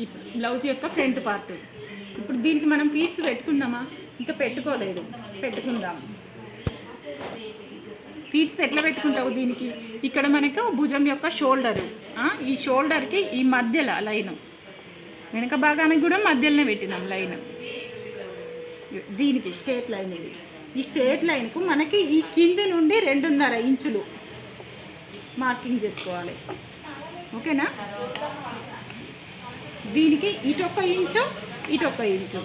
ఈ బ్లౌజ్ యొక్క front part. ఇప్పుడు దీనికి మనం పీచ్ పెట్టుకున్నామా ఇంకా పెట్టుకోలేదు. పెట్టుకుందాం. ఫీట్స్ ఎట్లా పెట్టుకుంటావు దీనికి? ఇక్కడ మనకు భుజం యొక్క షోల్డరు. ఈ షోల్డర్కి ఈ మధ్యలో లైన్. వెనక భాగానికి కూడా మధ్యలోనే పెట్టినాం లైన్. దీనికి స్ట్రేట్ లైన్ ఇది. ఈ స్ట్రేట్ లైన్కు మనకి ఈ కింది నుండి రెండున్నర ఇంచులు మార్కింగ్ చేసుకోవాలి. ఓకేనా? దీనికి ఇటొక్క ఇంచు ఇటొక్క ఇంచు.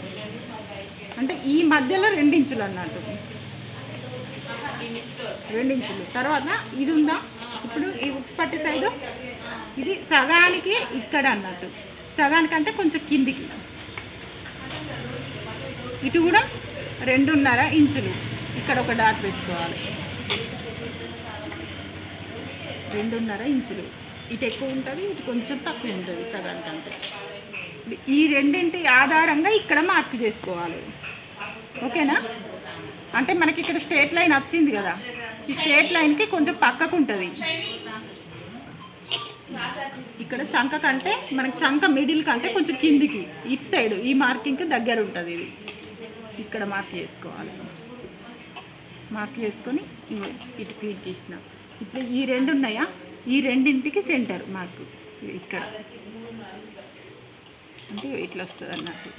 అంటే ఈ మధ్యలో రెండించులు అన్నట్టు. రెండించులు. తర్వాత ఇది ఉందా? ఇప్పుడు ఈ ఉక్స్ పట్టి సైడు ఇది సగానికి ఇక్కడ అన్నట్టు. సగానికంటే కొంచెం కిందికి. ఇటు కూడా రెండున్నర ఇంచులు. ఇక్కడ ఒక డాట్ పెట్టుకోవాలి. రెండున్నర ఇంచులు. ఇటు ఎక్కువ ఉంటుంది ఇటు కొంచెం తక్కువ ఉంటుంది సగానికంటే. ఈ రెండింటి ఆధారంగా ఇక్కడ మార్క్ చేసుకోవాలి. ఓకేనా? అంటే మనకి ఇక్కడ స్ట్రేట్ లైన్ వచ్చింది కదా. ఈ స్ట్రేట్ లైన్కి కొంచెం పక్కకు ఉంటుంది ఇక్కడ చంక కంటే మనకి చంక మిడిల్ కంటే కొంచెం కిందికి ఇటు సైడ్ ఈ మార్కింగ్కి దగ్గర ఉంటుంది ఇది. ఇక్కడ మార్క్ చేసుకోవాలి. మార్క్ చేసుకొని ఇటు ఫీడ్ తీసిన. ఇప్పుడు ఈ రెండు ఉన్నాయా? ఈ రెండింటికి సెంటర్ మార్కు. ఇక్కడ. అంటే ఇట్లా వస్తుంది అన్నట్టు.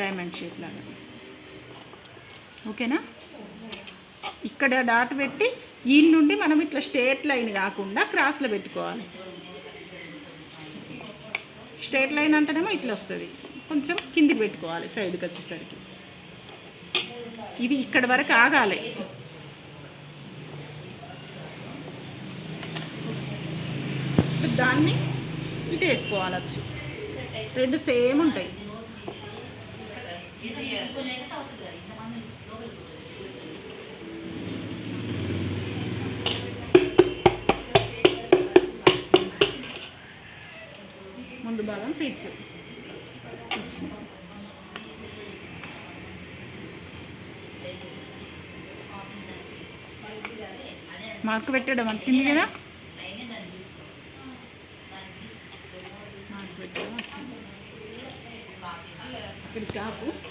డైమండ్ షేప్ లాగా. ఓకేనా ఇక్కడ డాట్ పెట్టి ఈ నుండి మనం ఇట్లా స్ట్రేట్ లైన్ కాకుండా క్రాస్లో పెట్టుకోవాలి. స్ట్రేట్ లైన్ అంటేనేమో ఇట్లా వస్తుంది. కొంచెం కిందికి పెట్టుకోవాలి సైడ్కి వచ్చేసరికి. ఇది ఇక్కడ వరకు ఆగాలి. దాన్ని ఇటు వేసుకోవాలి వచ్చి రెండు సేమ్ ఉంటాయి. ముందు భాగం ఫీట్స్ మార్కు పెట్టడం వచ్చింది కదా మార్కు పెట్టడం వచ్చింది ఇక్కడ చాపు